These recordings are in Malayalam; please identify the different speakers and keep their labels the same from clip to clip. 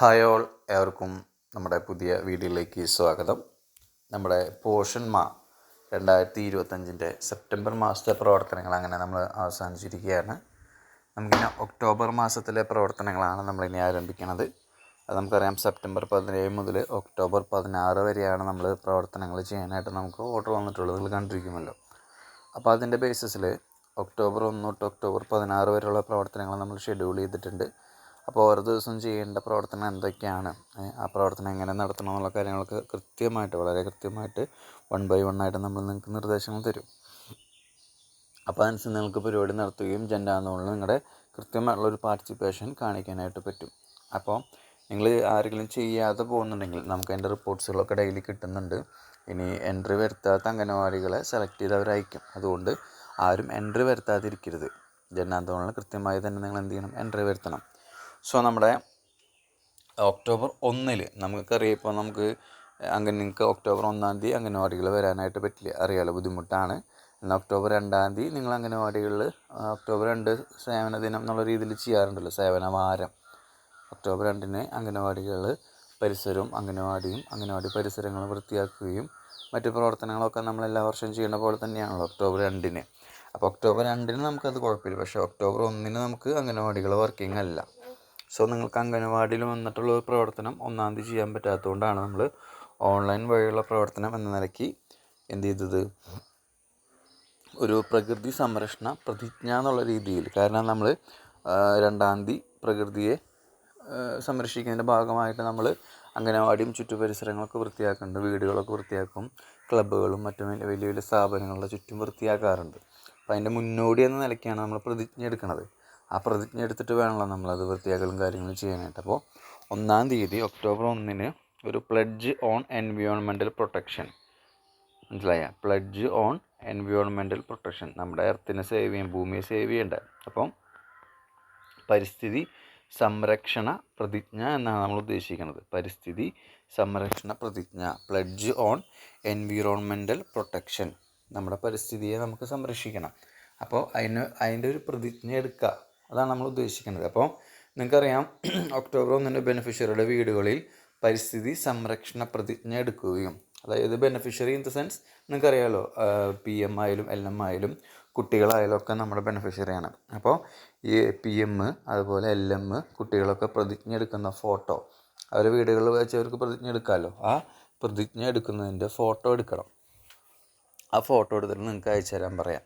Speaker 1: ഹായ് ഓൾ ഏവർക്കും നമ്മുടെ പുതിയ വീഡിയോയിലേക്ക് സ്വാഗതം. നമ്മുടെ പോഷൻ മാ രണ്ടായിരത്തി ഇരുപത്തഞ്ചിന്റെ സെപ്റ്റംബർ മാസത്തെ പ്രവർത്തനങ്ങൾ അങ്ങനെ നമ്മൾ അവസാനിച്ചിരിക്കുകയാണ്. നമുക്കിനി ഒക്ടോബർ മാസത്തിലെ പ്രവർത്തനങ്ങളാണ് നമ്മളിനി ആരംഭിക്കുന്നത് അത് നമുക്കറിയാം സെപ്റ്റംബർ പതിനേഴ് മുതൽ ഒക്ടോബർ പതിനാറ് വരെയാണ് നമ്മൾ പ്രവർത്തനങ്ങൾ ചെയ്യാനായിട്ട് നമുക്ക് ഓർഡർ വന്നിട്ടുള്ളത് നിങ്ങൾ കണ്ടിരിക്കുമല്ലോ. അപ്പോൾ അതിന്റെ ബേസിസിൽ ഒക്ടോബർ ഒന്ന് തൊട്ട് ഒക്ടോബർ പതിനാറ് വരെയുള്ള പ്രവർത്തനങ്ങൾ നമ്മൾ ഷെഡ്യൂൾ ചെയ്തിട്ടുണ്ട്. അപ്പോൾ ഓരോ ദിവസം ചെയ്യേണ്ട പ്രവർത്തനം എന്തൊക്കെയാണ്? ആ പ്രവർത്തനം എങ്ങനെ നടത്തണം എന്നുള്ള കാര്യങ്ങളൊക്കെ കൃത്യമായിട്ട് വളരെ കൃത്യമായിട്ട് വൺ ബൈ വൺ ആയിട്ട് നമ്മൾ നിങ്ങൾക്ക് നിർദ്ദേശങ്ങൾ തരും. അപ്പോൾ അതനുസരിച്ച് നിങ്ങൾക്ക് പരിപാടി നടത്തുകയും ജെൻഡ എന്നുള്ള നിങ്ങളുടെ കൃത്യമായിട്ടുള്ള ഒരു പാർട്ടിസിപ്പേഷൻ കാണിക്കാനായിട്ട് പറ്റും. അപ്പോൾ നിങ്ങൾ ആരെങ്കിലും ചെയ്യാതെ പോകുന്നുണ്ടെങ്കിൽ നമുക്ക് അതിന്റെ റിപ്പോർട്ട്സുകളൊക്കെ ഡെയിലി കിട്ടുന്നുണ്ട്. ഇനി എൻട്രി വരുത്താത്ത അംഗനവാടികളെ സെലക്ട് ചെയ്ത് അവർ അതുകൊണ്ട് ആരും എൻട്രി വരുത്താതിരിക്കരുത്. ജനാന്തോളനിൽ കൃത്യമായി തന്നെ നിങ്ങൾ എന്ത് ചെയ്യണം? എൻട്രി വരുത്തണം. സോ നമ്മുടെ ഒക്ടോബർ ഒന്നിൽ നമുക്കറിയാം ഇപ്പോൾ നമുക്ക് അങ്ങനെ നിങ്ങൾക്ക് ഒക്ടോബർ ഒന്നാം തീയതി അംഗനവാടികൾ വരാനായിട്ട് പറ്റില്ല? അറിയാലോ ബുദ്ധിമുട്ടാണ്. എന്നാൽ ഒക്ടോബർ രണ്ടാം തീയതി നിങ്ങൾ അംഗനവാടികളിൽ ഒക്ടോബർ രണ്ട് സേവന ദിനം എന്നുള്ള രീതിയിൽ ചെയ്യാറുണ്ടല്ലോ സേവന വാരം. ഒക്ടോബർ രണ്ടിന് അംഗനവാടികൾ പരിസരവും അംഗനവാടിയും അംഗനവാടി പരിസരങ്ങളും വൃത്തിയാക്കുകയും മറ്റു പ്രവർത്തനങ്ങളൊക്കെ നമ്മൾ എല്ലാ വർഷവും ചെയ്യുന്ന പോലെ തന്നെയാണല്ലോ ഒക്ടോബർ രണ്ടിന്. അപ്പോൾ ഒക്ടോബർ രണ്ടിന് നമുക്കത് കുഴപ്പമില്ല പക്ഷേ ഒക്ടോബർ ഒന്നിന് നമുക്ക് അംഗനവാടികൾ വർക്കിംഗ് അല്ല. സോ നിങ്ങൾക്ക് അംഗനവാടിയിൽ വന്നിട്ടുള്ള ഒരു പ്രവർത്തനം ഒന്നാം തീയതി ചെയ്യാൻ പറ്റാത്തതുകൊണ്ടാണ് നമ്മൾ ഓൺലൈൻ വഴിയുള്ള പ്രവർത്തനം എന്ന നിലയ്ക്ക് എന്ത് ചെയ്തത്? ഒരു പ്രകൃതി സംരക്ഷണ പ്രതിജ്ഞ എന്നുള്ള രീതിയിൽ. കാരണം നമ്മൾ രണ്ടാം തീയതി പ്രകൃതിയെ സംരക്ഷിക്കുന്നതിന്റെ ഭാഗമായിട്ട് നമ്മൾ അംഗനവാടിയും ചുറ്റുപരിസരങ്ങളൊക്കെ വൃത്തിയാക്കുന്നുണ്ട് വീടുകളൊക്കെ വൃത്തിയാക്കും ക്ലബ്ബുകളും മറ്റും വലിയ വലിയ സ്ഥാപനങ്ങളുടെ ചുറ്റും വൃത്തിയാക്കാറുണ്ട്. അപ്പോൾ അതിന്റെ മുന്നോടി എന്ന നിലയ്ക്കാണ് നമ്മൾ പ്രതിജ്ഞ എടുക്കുന്നത് ആ പ്രതിജ്ഞ എടുത്തിട്ട് വേണമല്ലോ നമ്മളത് വൃത്തിയാക്കലും കാര്യങ്ങളും ചെയ്യാനായിട്ട്. അപ്പോൾ ഒന്നാം തീയതി ഒക്ടോബർ ഒന്നിന് ഒരു പ്ലഡ്ജ് ഓൺ എൻവിയോൺമെന്റൽ പ്രൊട്ടക്ഷൻ മനസ്സിലായ? പ്ലഡ്ജ് ഓൺ എൻവിയോൺമെന്റൽ പ്രൊട്ടക്ഷൻ നമ്മുടെ എർത്തിനെ സേവ് ചെയ്യാൻ ഭൂമിയെ സേവ് ചെയ്യേണ്ട. അപ്പം പരിസ്ഥിതി സംരക്ഷണ പ്രതിജ്ഞ എന്നാണ് നമ്മൾ ഉദ്ദേശിക്കുന്നത്. പരിസ്ഥിതി സംരക്ഷണ പ്രതിജ്ഞ പ്ലഡ്ജ് ഓൺ എൻവിറോൺമെന്റൽ പ്രൊട്ടക്ഷൻ നമ്മുടെ പരിസ്ഥിതിയെ നമുക്ക് സംരക്ഷിക്കണം. അപ്പോൾ അതിന് അതിന്റെ ഒരു പ്രതിജ്ഞ എടുക്കുക. അതാണ് നമ്മൾ ഉദ്ദേശിക്കുന്നത്. അപ്പോൾ നിങ്ങൾക്കറിയാം ഒക്ടോബർ ഒന്നിന്റെ ബെനിഫിഷ്യറിയുടെ വീടുകളിൽ പരിസ്ഥിതി സംരക്ഷണ പ്രതിജ്ഞ എടുക്കുകയും അതായത് ബെനിഫിഷ്യറി ഇൻ ദ സെൻസ് നിങ്ങൾക്കറിയാമല്ലോ പി എം ആയാലും എൽ എം ആയാലും കുട്ടികളായാലും ഒക്കെ നമ്മുടെ ബെനിഫിഷ്യറിയാണ് അപ്പോൾ ഈ പി എം അതുപോലെ എൽ എം കുട്ടികളൊക്കെ പ്രതിജ്ഞ എടുക്കുന്ന ഫോട്ടോ അവർ വീടുകളിൽ വെച്ച് അവർക്ക് പ്രതിജ്ഞ എടുക്കാമല്ലോ. ആ പ്രതിജ്ഞ എടുക്കുന്നതിന്റെ ഫോട്ടോ എടുക്കണം. ആ ഫോട്ടോ എടുത്തിട്ട് നിങ്ങൾക്ക് അയച്ചു തരാൻ പറയാം.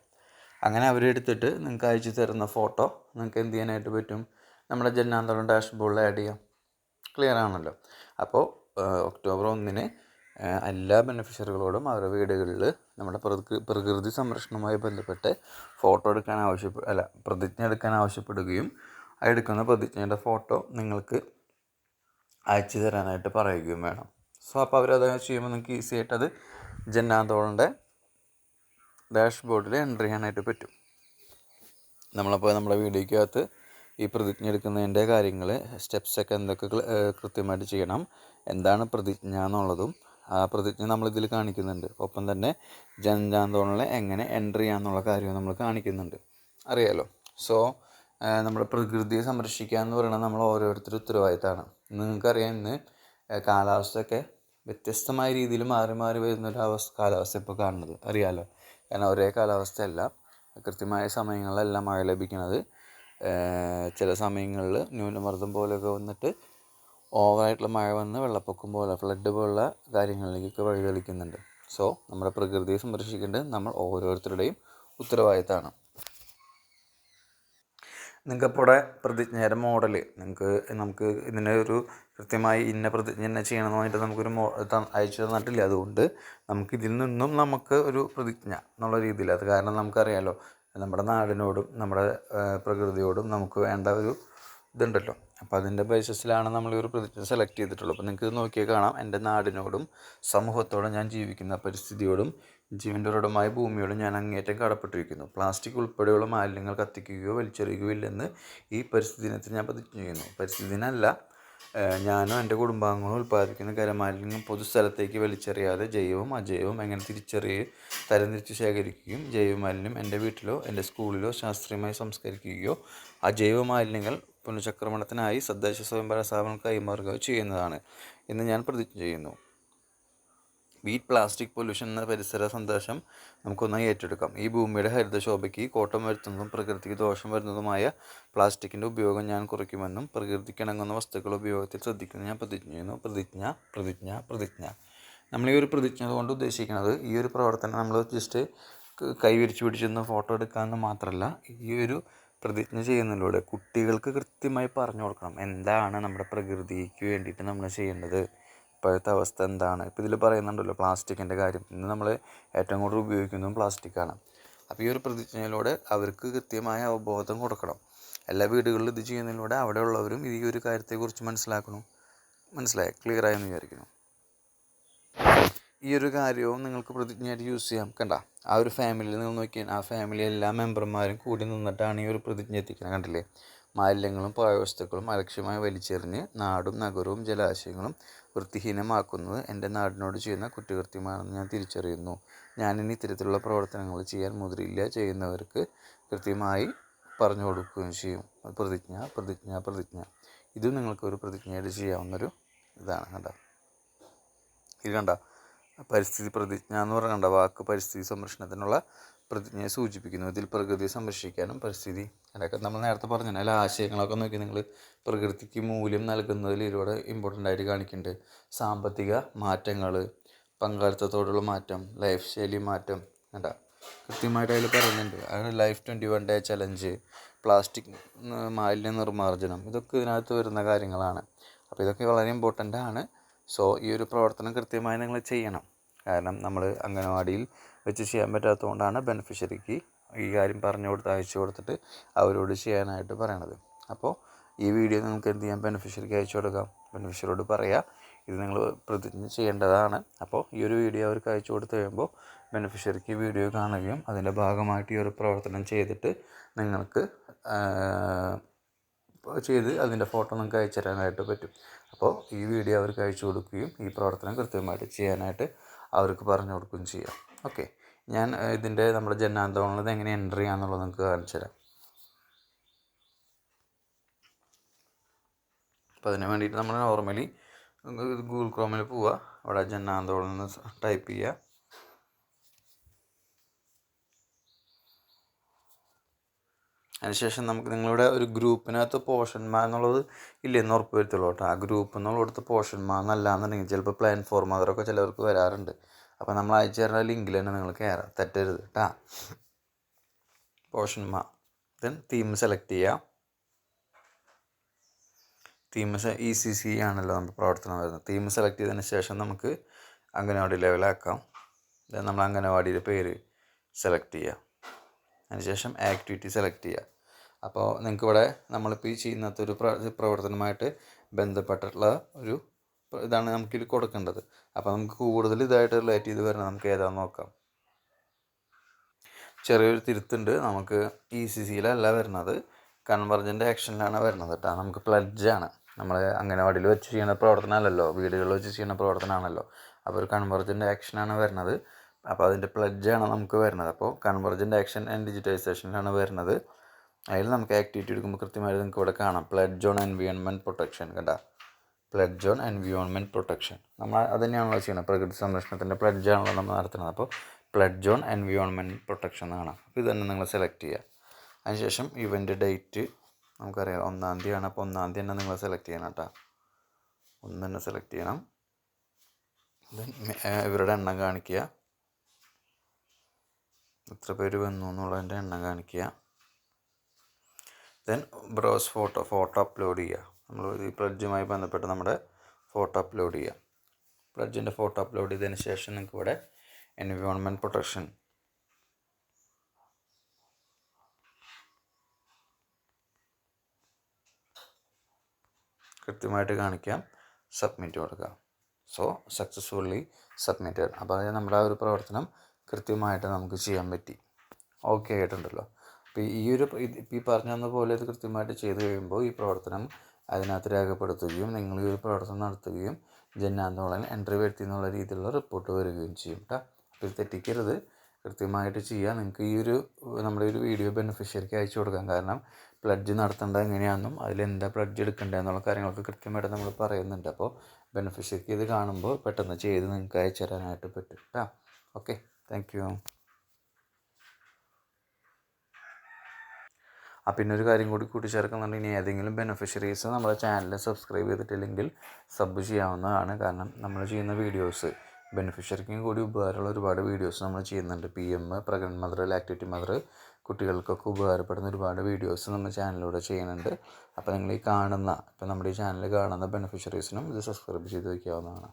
Speaker 1: അങ്ങനെ അവരെടുത്തിട്ട് നിങ്ങൾക്ക് അയച്ചു തരുന്ന ഫോട്ടോ നിങ്ങൾക്ക് എന്ത് ചെയ്യാനായിട്ട് പറ്റും? നമ്മുടെ ജന്നാന്തോളം ഡാഷ്ബോർഡിൽ ആഡ് ചെയ്യാം. ക്ലിയർ ആണല്ലോ. അപ്പോൾ ഒക്ടോബർ ഒന്നിന് എല്ലാ ബെനിഫിഷ്യറികളോടും അവരുടെ വീടുകളിൽ നമ്മുടെ പ്രകൃ പ്രകൃതി സംരക്ഷണവുമായി ബന്ധപ്പെട്ട് ഫോട്ടോ എടുക്കാൻ ആവശ്യപ്പെ അല്ല പ്രതിജ്ഞ എടുക്കാൻ ആവശ്യപ്പെടുകയും എടുക്കുന്ന പ്രതിജ്ഞയുടെ ഫോട്ടോ നിങ്ങൾക്ക് അയച്ചു തരാനായിട്ട് പറയുകയും വേണം. സോ അപ്പോൾ അവരത് ചെയ്യുമ്പോൾ നിങ്ങൾക്ക് ഈസി ആയിട്ട് അത് ജന്നാന്തോളിന്റെ ഡാഷ്ബോർഡിൽ എന്റർ ചെയ്യാനായിട്ട് പറ്റും. നമ്മളപ്പോൾ നമ്മുടെ വീഡിയോയ്ക്കകത്ത് ഈ പ്രതിജ്ഞ എടുക്കുന്നതിന്റെ കാര്യങ്ങൾ സ്റ്റെപ്സൊക്കെ എന്തൊക്കെ കൃത്യമായിട്ട് ചെയ്യണം എന്താണ് പ്രതിജ്ഞ എന്നുള്ളതും ആ പ്രതിജ്ഞ നമ്മളിതിൽ കാണിക്കുന്നുണ്ട്. ഒപ്പം തന്നെ ജനജാന്തോളനെ എങ്ങനെ എന്റർ ചെയ്യാമെന്നുള്ള കാര്യവും നമ്മൾ കാണിക്കുന്നുണ്ട്. അറിയാലോ? സോ നമ്മുടെ പ്രകൃതിയെ സംരക്ഷിക്കുക എന്ന് പറയുന്നത് നമ്മൾ ഓരോരുത്തരും ഉത്തരവാദിത്തമാണ്. നിങ്ങൾക്കറിയാം ഇന്ന് കാലാവസ്ഥയൊക്കെ വ്യത്യസ്തമായ രീതിയിൽ മാറി മാറി വരുന്ന ഒരു അവസ്ഥ കാലാവസ്ഥ ഇപ്പോൾ കാണുന്നത്. അറിയാലോ? കാരണം ഒരേ കാലാവസ്ഥയല്ല. കൃത്യമായ സമയങ്ങളിലല്ല മഴ ലഭിക്കുന്നത്. ചില സമയങ്ങളിൽ ന്യൂനമർദ്ദം പോലെയൊക്കെ വന്നിട്ട് ഓവറായിട്ടുള്ള മഴ വന്ന് വെള്ളപ്പൊക്കം പോലെ ഫ്ലഡ് പോലുള്ള കാര്യങ്ങളിലേക്കൊക്കെ വഴിതെളിക്കുന്നുണ്ട്. സോ നമ്മുടെ പ്രകൃതിയെ സംരക്ഷിക്കേണ്ടത് നമ്മൾ ഓരോരുത്തരുടെയും ഉത്തരവാദിത്തമാണ്. നിങ്ങൾക്ക് ഇപ്പോൾ പ്രതിജ്ഞയുടെ മോഡൽ നിങ്ങൾക്ക് നമുക്ക് ഇതിന് ഒരു കൃത്യമായി ഇന്ന പ്രതിജ്ഞ തന്നെ ചെയ്യണമെന്ന് പറഞ്ഞിട്ട് നമുക്കൊരു മോ അയച്ചു തന്നിട്ടില്ല. അതുകൊണ്ട് നമുക്ക് ഇതിൽ നിന്നും നമുക്ക് ഒരു പ്രതിജ്ഞ എന്നുള്ള രീതിയിൽ. അത് കാരണം നമുക്കറിയാമല്ലോ നമ്മുടെ നാടിനോടും നമ്മുടെ പ്രകൃതിയോടും നമുക്ക് വേണ്ട ഒരു ഇതുണ്ടല്ലോ. അപ്പോൾ അതിന്റെ ബേസിസിലാണ് നമ്മൾ ഈ ഒരു പ്രതിജ്ഞ സെലക്ട് ചെയ്തിട്ടുള്ളത്. അപ്പോൾ നിങ്ങൾക്ക് ഇത് നോക്കിയാൽ കാണാം. എന്റെ നാടിനോടും സമൂഹത്തോടും ഞാൻ ജീവിക്കുന്ന പരിസ്ഥിതിയോടും ജീവന്റെ ഉറവിടമായ ഭൂമിയോടും ഞാൻ അങ്ങേറ്റം കടപ്പെട്ടിരിക്കുന്നു. പ്ലാസ്റ്റിക് ഉൾപ്പെടെയുള്ള മാലിന്യങ്ങൾ കത്തിക്കുകയോ വലിച്ചെറിയുകയോ ഇല്ലെന്ന് ഈ പരിസ്ഥിതി ദിനത്തിൽ ഞാൻ പ്രതിജ്ഞ ചെയ്യുന്നു. പരിസ്ഥിതി ദിനമല്ല ഞാനും എന്റെ കുടുംബാംഗങ്ങളും ഉൽപ്പാദിപ്പിക്കുന്ന ഖരമാലിന്യങ്ങൾ പൊതുസ്ഥലത്തേക്ക് വലിച്ചെറിയാതെ ജൈവവും അജൈവവും എങ്ങനെ തിരിച്ചറിയുകയും തരംതിരിച്ച് ശേഖരിക്കുകയും ജൈവ മാലിന്യം എന്റെ വീട്ടിലോ എന്റെ സ്കൂളിലോ ശാസ്ത്രീയമായി സംസ്കരിക്കുകയോ അജൈവ മാലിന്യങ്ങൾ പുനഃചക്രമണത്തിനായി തദ്ദേശ സ്വയംഭരണ സ്ഥാപനം കൈമാറുകയോ ചെയ്യുന്നതാണ് എന്ന് ഞാൻ പ്രതിജ്ഞ ചെയ്യുന്നു. ബീറ്റ് പ്ലാസ്റ്റിക് പൊല്യൂഷൻ എന്ന പരിസര സന്ദേശം നമുക്കൊന്നായി ഏറ്റെടുക്കാം. ഈ ഭൂമിയുടെ ഹരിതശോഭയ്ക്ക് കോട്ടം വരുത്തുന്നതും പ്രകൃതിക്ക് ദോഷം വരുന്നതുമായ പ്ലാസ്റ്റിക്കിന്റെ ഉപയോഗം ഞാൻ കുറയ്ക്കുമെന്നും പ്രകൃതിക്കിണങ്ങുന്ന വസ്തുക്കളുടെ ഉപയോഗത്തിൽ ശ്രദ്ധിക്കുന്നു ഞാൻ പ്രതിജ്ഞ ചെയ്യുന്നു പ്രതിജ്ഞ പ്രതിജ്ഞ പ്രതിജ്ഞ. നമ്മൾ ഈ ഒരു പ്രതിജ്ഞ കൊണ്ട് ഉദ്ദേശിക്കുന്നത് ഈ ഒരു പ്രവർത്തനം നമ്മൾ ജസ്റ്റ് കൈവിരിച്ചു പിടിച്ചൊന്ന് ഫോട്ടോ എടുക്കാമെന്ന് മാത്രമല്ല ഈ ഒരു പ്രതിജ്ഞ ചെയ്യുന്നതിലൂടെ കുട്ടികൾക്ക് കൃത്യമായി പറഞ്ഞു കൊടുക്കണം. എന്താണ് നമ്മുടെ പ്രകൃതിക്ക് വേണ്ടിയിട്ട് നമ്മൾ ചെയ്യേണ്ടത്? ഇപ്പോഴത്തെ അവസ്ഥ എന്താണ്? ഇപ്പോൾ ഇതിൽ പറയുന്നുണ്ടല്ലോ പ്ലാസ്റ്റിക്കിന്റെ കാര്യം. ഇന്ന് നമ്മൾ ഏറ്റവും കൂടുതൽ ഉപയോഗിക്കുന്നതും പ്ലാസ്റ്റിക്കാണ്. അപ്പോൾ ഈ ഒരു പ്രതിജ്ഞയിലൂടെ അവർക്ക് കൃത്യമായ അവബോധം കൊടുക്കണം. എല്ലാ വീടുകളിലും ഇത് ചെയ്യുന്നതിലൂടെ അവിടെയുള്ളവരും ഈ ഒരു കാര്യത്തെക്കുറിച്ച് മനസ്സിലാക്കണം. മനസ്സിലായി? ക്ലിയറായെന്ന് വിചാരിക്കുന്നു. ഈ ഒരു കാര്യവും നിങ്ങൾക്ക് പ്രതിജ്ഞയായിട്ട് യൂസ് ചെയ്യാം. കണ്ട? ആ ഒരു ഫാമിലിയിൽ നിങ്ങൾ നോക്കിയാൽ ആ ഫാമിലി എല്ലാ മെമ്പർമാരും കൂടി നിന്നിട്ടാണ് ഈ ഒരു പ്രതിജ്ഞ എത്തിക്കുന്നത് കണ്ടില്ലേ? മാലിന്യങ്ങളും പാഴ്വസ്തുക്കളും അലക്ഷ്യമായി വലിച്ചെറിഞ്ഞ് നാടും നഗരവും ജലാശയങ്ങളും വൃത്തിഹീനമാക്കുന്നത് എന്റെ നാടിനോട് ചെയ്യുന്ന കുറ്റകൃത്യമാണെന്ന് ഞാൻ തിരിച്ചറിയുന്നു. ഞാനിനി ഇത്തരത്തിലുള്ള പ്രവർത്തനങ്ങൾ ചെയ്യാൻ മുതിരില്ല. ചെയ്യുന്നവർക്ക് കൃത്യമായി പറഞ്ഞു കൊടുക്കുകയും ചെയ്യും. പ്രതിജ്ഞ പ്രതിജ്ഞ പ്രതിജ്ഞ. ഇത് നിങ്ങൾക്ക് ഒരു പ്രതിജ്ഞയായിട്ട് ചെയ്യാവുന്നൊരു ഇതാണ് കണ്ട ഇത് കണ്ട പരിസ്ഥിതി പ്രതിജ്ഞ എന്ന് പറഞ്ഞ വാക്ക് പരിസ്ഥിതി സംരക്ഷണത്തിനുള്ള പ്രതിജ്ഞയെ സൂചിപ്പിക്കുന്നു. ഇതിൽ പ്രകൃതിയെ സംരക്ഷിക്കാനും പരിസ്ഥിതി അതൊക്കെ നമ്മൾ നേരത്തെ പറഞ്ഞ അല്ല ആശയങ്ങളൊക്കെ നോക്കി നിങ്ങൾ പ്രകൃതിക്ക് മൂല്യം നൽകുന്നതിൽ ഇതിലൂടെ ഇമ്പോർട്ടന്റ് ആയിട്ട് കാണിക്കുന്നുണ്ട് സാമ്പത്തിക മാറ്റങ്ങൾ പങ്കാളിത്തത്തോടുള്ള മാറ്റം ലൈഫ് ശൈലി മാറ്റം കണ്ട? കൃത്യമായിട്ട് അതിൽ പറയുന്നുണ്ട്. അതാണ് life twenty one day challenge plastic മാലിന്യ നിർമ്മാർജനം ഇതൊക്കെ ഇതിനകത്ത് വരുന്ന കാര്യങ്ങളാണ്. അപ്പോൾ ഇതൊക്കെ വളരെ ഇമ്പോർട്ടന്റ് ആണ്. സോ ഈ ഒരു പ്രവർത്തനം കൃത്യമായി നിങ്ങൾ ചെയ്യണം. കാരണം നമ്മൾ അംഗനവാടിയിൽ വെച്ച് ചെയ്യാൻ പറ്റാത്തതുകൊണ്ടാണ് ബെനിഫിഷ്യറിക്ക് ഈ കാര്യം പറഞ്ഞു കൊടുത്ത് അയച്ചു കൊടുത്തിട്ട് അവരോട് ചെയ്യാനായിട്ട് പറയണത്. അപ്പോൾ ഈ വീഡിയോ നിങ്ങൾക്ക് എന്ത് ചെയ്യാം ബെനിഫിഷ്യറിക്ക് അയച്ചു കൊടുക്കാം. ബെനിഫിഷ്യറിയോട് പറയാം ഇത് നിങ്ങൾ പ്രതിജ്ഞ ചെയ്യേണ്ടതാണ്. അപ്പോൾ ഈ ഒരു വീഡിയോ അവർക്ക് അയച്ചു കൊടുത്തു കഴിയുമ്പോൾ ബെനിഫിഷ്യറിക്ക് വീഡിയോ കാണുകയും അതിന്റെ ഭാഗമായിട്ട് ഈ ഒരു പ്രവർത്തനം ചെയ്തിട്ട് നിങ്ങൾക്ക് ചെയ്ത് അതിന്റെ ഫോട്ടോ നിങ്ങൾക്ക് അയച്ചു തരാനായിട്ട് പറ്റും. അപ്പോൾ ഈ വീഡിയോ അവർക്ക് അയച്ചു കൊടുക്കുകയും ഈ പ്രവർത്തനം കൃത്യമായിട്ട് ചെയ്യാനായിട്ട് അവർക്ക് പറഞ്ഞു കൊടുക്കുകയും ചെയ്യാം. ഓക്കെ. ഞാൻ ഇതിന്റെ നമ്മുടെ ജനാന്തോളത് എങ്ങനെ എന്റർ ചെയ്യാമെന്നുള്ളത് നിങ്ങൾക്ക് കാണിച്ചു തരാം. അപ്പോൾ അതിന് വേണ്ടിയിട്ട് നമ്മൾ നോർമലി ഗൂഗിൾ ക്രോമിൽ പോവുക അവിടെ ജനാന്തോളം ടൈപ്പ് ചെയ്യുക അതിനുശേഷം നമുക്ക് നിങ്ങളുടെ ഒരു ഗ്രൂപ്പിനകത്ത് പോഷന്മാർ എന്നുള്ളത് ഇല്ലെന്ന് ഉറപ്പ് വരുത്തുള്ളൂ കേട്ടോ. ആ ഗ്രൂപ്പ് എന്നുള്ളടത്ത് പോഷന്മാർ എന്നല്ല എന്നുണ്ടെങ്കിൽ ചിലപ്പോൾ പ്ലാൻ ഫോർമാതറൊക്കെ ചിലവർക്ക് വരാറുണ്ട്. അപ്പോൾ നമ്മൾ അയച്ചു തരുന്ന ലിങ്കിൽ തന്നെ നിങ്ങൾ കയറാം തെറ്റരുത് കേട്ടാ പോഷന്മാർ ദെൻ തീം സെലക്ട് ചെയ്യുക തീം ഇ സി സി ആണല്ലോ നമുക്ക് പ്രവർത്തനം വരുന്നത്. തീം സെലക്ട് ചെയ്തതിന് ശേഷം നമുക്ക് അംഗനവാടി ലെവലാക്കാം ദെൻ നമ്മൾ അംഗനവാടിയുടെ പേര് സെലക്ട് ചെയ്യുക അതിനുശേഷം ആക്ടിവിറ്റി സെലക്ട് ചെയ്യുക അപ്പോൾ നിങ്ങൾക്കിവിടെ നമ്മളിപ്പോൾ ഈ ചെയ്യുന്നത് ഒരു പ്രവർത്തനമായിട്ട് ബന്ധപ്പെട്ടിട്ടുള്ള ഒരു ഇതാണ് നമുക്കിത് കൊടുക്കേണ്ടത്. അപ്പോൾ നമുക്ക് കൂടുതൽ ഇതായിട്ട് റിലേറ്റ് ചെയ്ത് വരണം. നമുക്ക് ഏതാണെന്ന് നോക്കാം. ചെറിയൊരു തിരുത്തുണ്ട്. നമുക്ക് ഇ സി സിയിലല്ല വരുന്നത്. കൺവർജന്റ് ആക്ഷനിലാണ് വരുന്നത് കേട്ടോ. നമുക്ക് പ്ലഡ്ജാണ് നമ്മൾ അംഗനവാടിയിൽ വെച്ച് ചെയ്യുന്ന പ്രവർത്തനമല്ലല്ലോ. വീടുകളിൽ വെച്ച് ചെയ്യുന്ന പ്രവർത്തനമാണല്ലോ. അപ്പോൾ ഒരു കൺവർജന്റ് ആക്ഷനാണ് വരുന്നത്. അപ്പോൾ അതിന്റെ പ്ലഡ്ജാണ് നമുക്ക് വരുന്നത്. അപ്പോൾ കൺവർജന്റ് ആക്ഷൻ ആൻഡ് ഡിജിറ്റൈസേഷനിലാണ് വരുന്നത്. അതിൽ നമുക്ക് ആക്ടിവിറ്റി എടുക്കുമ്പോൾ കൃത്യമായിട്ട് നിങ്ങൾക്ക് ഇവിടെ കാണാം. പ്ലഡ്ജ് ഓൺ എൻവിയോൺമെന്റ് പ്രൊട്ടക്ഷൻ കേട്ടോ പ്ലഡ്ജ് ഓൺ എൻവിയോൺമെന്റ് പ്രൊട്ടക്ഷൻ നമ്മൾ അത് തന്നെയാണല്ലോ ചെയ്യുന്നത്. പ്രകൃതി സംരക്ഷണത്തിന്റെ പ്ലഡ്ജാണല്ലോ നമ്മൾ നടത്തുന്നത്. അപ്പോൾ പ്ലഡ് സോൺ എൻവിയോൺമെന്റ് പ്രൊട്ടക്ഷൻ എന്നാണ്. അപ്പോൾ ഇത് തന്നെ നിങ്ങൾ സെലക്ട് ചെയ്യുക. അതിനുശേഷം ഇവന്റ് ഡേറ്റ് നമുക്കറിയാം. ഒന്നാം തീയതിയാണ്. അപ്പോൾ ഒന്നാം തീയതി തന്നെ നിങ്ങൾ സെലക്ട് ചെയ്യണം കേട്ടോ. ഒന്ന് തന്നെ സെലക്ട് ചെയ്യണം. ഇവരുടെ എണ്ണം കാണിക്കുക. എത്ര പേര് വന്നു എന്നുള്ളതിന്റെ എണ്ണം കാണിക്കുക. Then browse photo photo upload ചെയ്യുക. നമ്മൾ ഈ പ്ലഡ്ജുമായി ബന്ധപ്പെട്ട് നമ്മുടെ ഫോട്ടോ അപ്ലോഡ് ചെയ്യുക പ്ലഡ്ജിന്റെ ഫോട്ടോ അപ്ലോഡ് ചെയ്തതിന് ശേഷം നിങ്ങൾക്ക് ഇവിടെ എൻവയോൺമെന്റ് പ്രൊട്ടക്ഷൻ കൃത്യമായിട്ട് കാണിക്കാം. സബ്മിറ്റ് കൊടുക്കുക. സോ സക്സസ്ഫുള്ളി സബ്മിറ്റഡ് അപ്പോൾ അതായത് നമ്മുടെ ആ ഒരു പ്രവർത്തനം കൃത്യമായിട്ട് നമുക്ക് ചെയ്യാൻ പറ്റി. ഓക്കെ ആയിട്ടുണ്ടല്ലോ അപ്പോൾ ഈ ഒരു ഈ പറഞ്ഞതുപോലെ പോലെ ഇത് കൃത്യമായിട്ട് ചെയ്ത് കഴിയുമ്പോൾ ഈ പ്രവർത്തനം അതിനകത്ത് രേഖപ്പെടുത്തുകയും നിങ്ങൾ ഈ ഒരു പ്രവർത്തനം നടത്തുകയും ജന്നാന്തോളൻ എൻട്രി വരുത്തി എന്നുള്ള രീതിയിലുള്ള റിപ്പോർട്ട് വരികയും ചെയ്യും കേട്ടോ അപ്പോൾ ഇത് തെറ്റിക്കരുത്. കൃത്യമായിട്ട് ചെയ്യുക നിങ്ങൾക്ക് ഈ ഒരു നമ്മുടെ ഒരു വീഡിയോ ബെനിഫിഷ്യറിക്ക് അയച്ചു കൊടുക്കാം. കാരണം പ്ലഡ്ജ് നടത്തേണ്ടത് എങ്ങനെയാണെന്നും അതിലെന്താ പ്ലഡ്ജ് എടുക്കേണ്ടത് എന്നുള്ള കാര്യങ്ങളൊക്കെ കൃത്യമായിട്ട് നമ്മൾ പറയുന്നുണ്ട്. അപ്പോൾ ബെനിഫിഷ്യറിക്ക് ഇത് കാണുമ്പോൾ പെട്ടെന്ന് ചെയ്ത് നിങ്ങൾക്ക് അയച്ചു തരാനായിട്ട് പറ്റും കേട്ടോ ഓക്കെ താങ്ക് യു ആ പിന്നെ ഒരു കാര്യം കൂടി കൂട്ടിച്ചേർക്കുന്നുണ്ടെങ്കിൽ ഇനി ഏതെങ്കിലും ബെനിഫിഷ്യറീസ് നമ്മുടെ ചാനൽ സബ്സ്ക്രൈബ് ചെയ്തിട്ടില്ലെങ്കിൽ സബ് ചെയ്യാവുന്നതാണ്. കാരണം നമ്മൾ ചെയ്യുന്ന വീഡിയോസ് ബെനിഫിഷ്യറിക്കും കൂടി ഉപകാരമുള്ള ഒരുപാട് വീഡിയോസ് നമ്മൾ ചെയ്യുന്നുണ്ട്. P M pregnant mother lactating mother കുട്ടികൾക്കൊക്കെ ഉപകാരപ്പെടുന്ന ഒരുപാട് വീഡിയോസ് നമ്മൾ ചാനലിലൂടെ ചെയ്യുന്നുണ്ട്. അപ്പോൾ നിങ്ങൾ ഈ കാണുന്ന ഇപ്പോൾ നമ്മുടെ ഈ ചാനൽ കാണുന്ന ബെനിഫിഷ്യറീസിനും ഇത് സബ്സ്ക്രൈബ് ചെയ്ത് വയ്ക്കാവുന്നതാണ്